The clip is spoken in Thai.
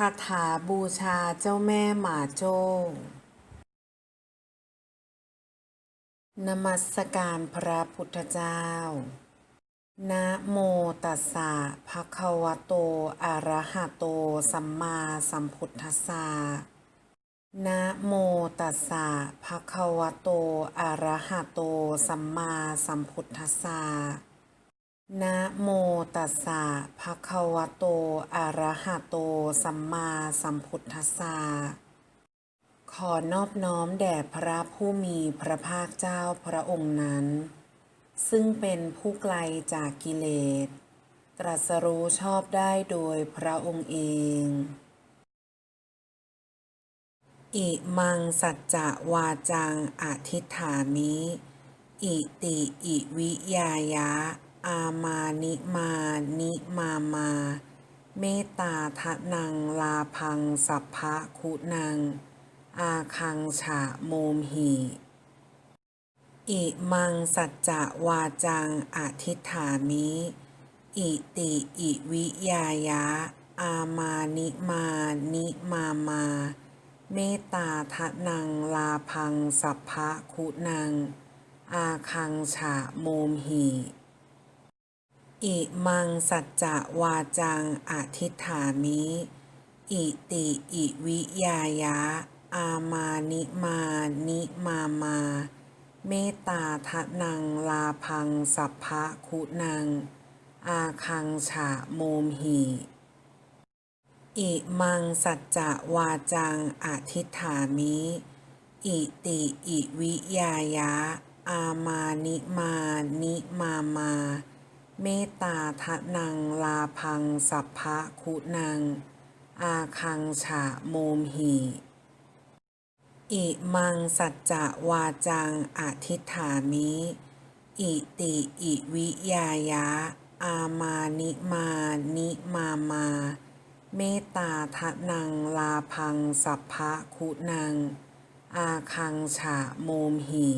คาถาบูชาเจ้าแม่หมาโจ้นมัสการพระพุทธเจ้า นะโมตัสสะภะคะวะโต อะระหะโต สัมมาสัมพุทธัสสะ นะโมตัสสะภะคะวะโต อะระหะโต สัมมาสัมพุทธัสสะ นะโมตัสสะภะคะวะโต อะระหะโต สัมมาสัมพุทธัสสะ ขอนอบน้อมแด่พระผู้มีพระภาคเจ้าพระองค์นั้น ซึ่งเป็นผู้ไกลจากกิเลส ตรัสรู้ชอบได้โดยพระองค์เอง อิมังสัจจะวาจังอธิฐามิ อิติอิวิยายะ อามานิมานิมามา เมตตาทะนังลาพังสัพพะคุณัง อาคังฉะโมมหิอิมังสัจจะวาจังอธิฐามิอิติอิวิยายะ อามานิมานิมามา เมตตาทะนังลาพังสัพพะคุณัง อาคังฉะโมมหิ อิมังสัจจะวาจังอธิฐามิ อิติอิวิยายะ อามานิมานิมามา เมตตาทะนังลาพังสัพพะคุณัง อาคังฉะโมมหิอิมังสัจจะวาจังอธิฐามิ อิติอิวิยายะ อามานิมานิมามา เมตตาทะนังลาพังสัพพะคุณัง อาคังฉะโมมหิอิมังสัจจะวาจังอธิฐามิอิติอิวิยายะ อามานิมานิมามา เมตตาทะนังลาพังสัพพะคุณัง อาคังฉะโมมหิ